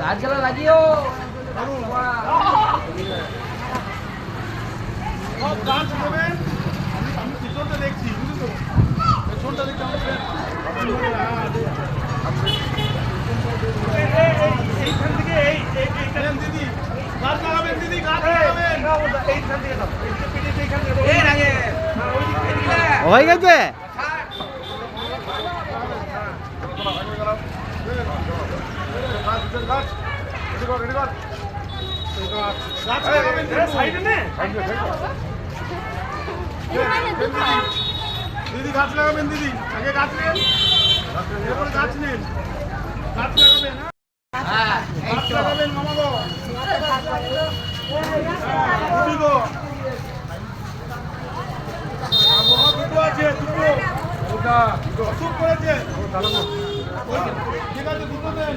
গাছগুলো লাগিও সব গাছ নেবেন আমি আমি পিছনটা দেখছি বুঝলি তো পিছনটা এইখান থেকে এইখানে দিদি গাছ লাগাবেন দিদি গাছ হয়ে গেছে? দিদি গাছ লাগাবেন দিদি। আগে গাছ নেন। এরপরে গাছ নেন। গাছ লাগাবেন হ্যাঁ? হ্যাঁ গাছ লাগাবেন মামা গো দিদি গো আবহাওয়া দুটো আছে দুটো ওটা অসুখ করেছে ঠিক আছে দুটো দেন